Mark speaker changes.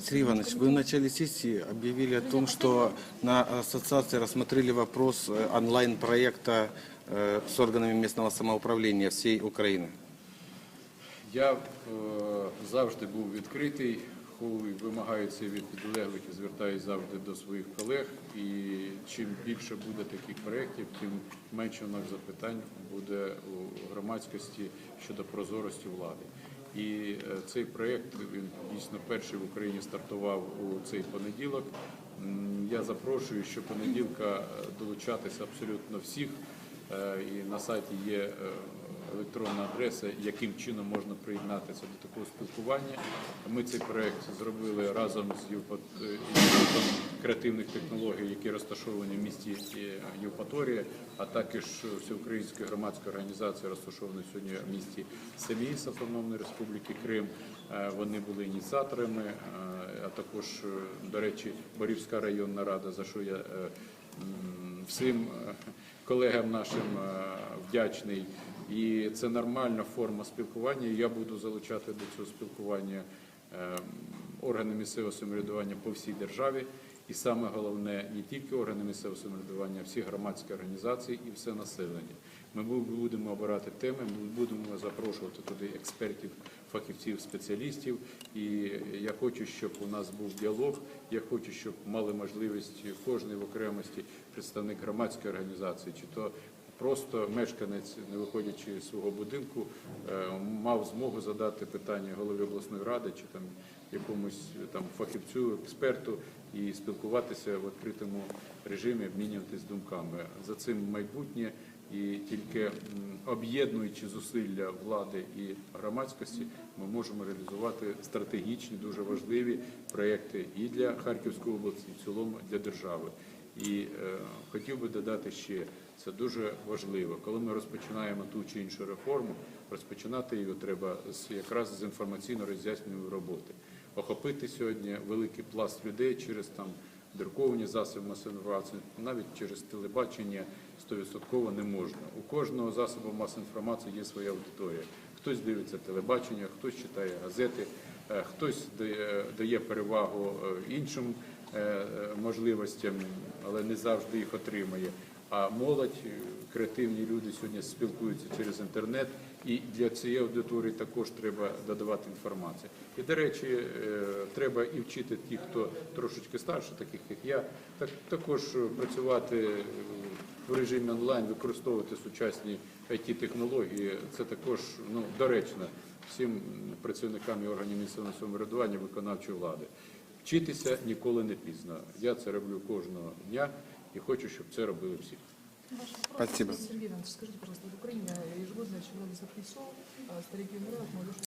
Speaker 1: Сергей Иванович, вы в начале сессии объявили о том, что на ассоциации рассмотрели вопрос э, онлайн-проекта э, с органами местного самоуправления всей Украины.
Speaker 2: Я е, завжди був відкритий, коли вимагаю це від підлеглих і звертаюся завжди до своїх колег. І чим більше буде таких проєктів, тим менше у нас запитань буде у громадськості щодо прозорості влади. І е, цей проєкт він дійсно перший в Україні стартував у цей понеділок. Я запрошую щопонеділка е, долучатися абсолютно всіх. Е, І на сайті є електронна адреса, яким чином можна приєднатися до такого спілкування. Ми цей проект зробили разом з Інститутом креативних технологій, які розташовані в місті Євпаторія, а також всеукраїнської громадської організації, розташованої сьогодні в місті Семіїс Автономної Республіки Крим. Е, Вони були ініціаторами, е, а також, е, до речі, Борівська районна рада, за що я всім колегам нашим вдячний. І це нормальна форма спілкування. Я буду залучати до цього спілкування органи місцевого самоврядування по всій державі. І саме головне не тільки органи місцевого самоврядування, а всі громадські організації і все населення. Ми будемо обирати теми, ми будемо запрошувати туди експертів, фахівців, спеціалістів. І я хочу, щоб у нас був діалог. Я хочу, щоб мали можливість кожний в окремості представник громадської організації, чи то просто мешканець, не виходячи з свого будинку, е, мав змогу задати питання голові обласної ради чи там якомусь там фахівцю, експерту і спілкуватися в відкритому режимі, обмінюватись думками. За цим майбутнє і тільки об'єднуючи зусилля влади і громадськості, ми можемо реалізувати стратегічні, дуже важливі проекти і для Харківської області, і в цілому для держави. І е, хотів би додати ще, це дуже важливо, коли ми розпочинаємо ту чи іншу реформу, розпочинати її треба з якраз з інформаційно-роз'яснювальної роботи. Охопити сьогодні великий пласт людей через там друковані засоби масової інформації, навіть через телебачення 100% не можна. У кожного засобу масової інформації є своя аудиторія. Хтось дивиться телебачення, хтось читає газети, е, хтось дає, дає перевагу е, іншим е, е, можливостям, але не завжди їх отримує. А молодь, е, креативні люди сьогодні спілкуються через інтернет, і для цієї аудиторії також треба додавати інформацію. І, до речі, е, треба і вчити тих, хто трошечки старше, таких як я, так також е, працювати в режимі онлайн, використовувати сучасні it технології. Це також ну доречно всім працівникам і органів місцевого самоврядування виконавчої влади. Вчитися ніколи не пізно. Я це роблю кожного дня і хочу, щоб це робили всі.
Speaker 1: Спасибо.
Speaker 3: Сергей Иванович, скажите, пожалуйста, в Украине ежегодно сел, а старики умирают, молодежь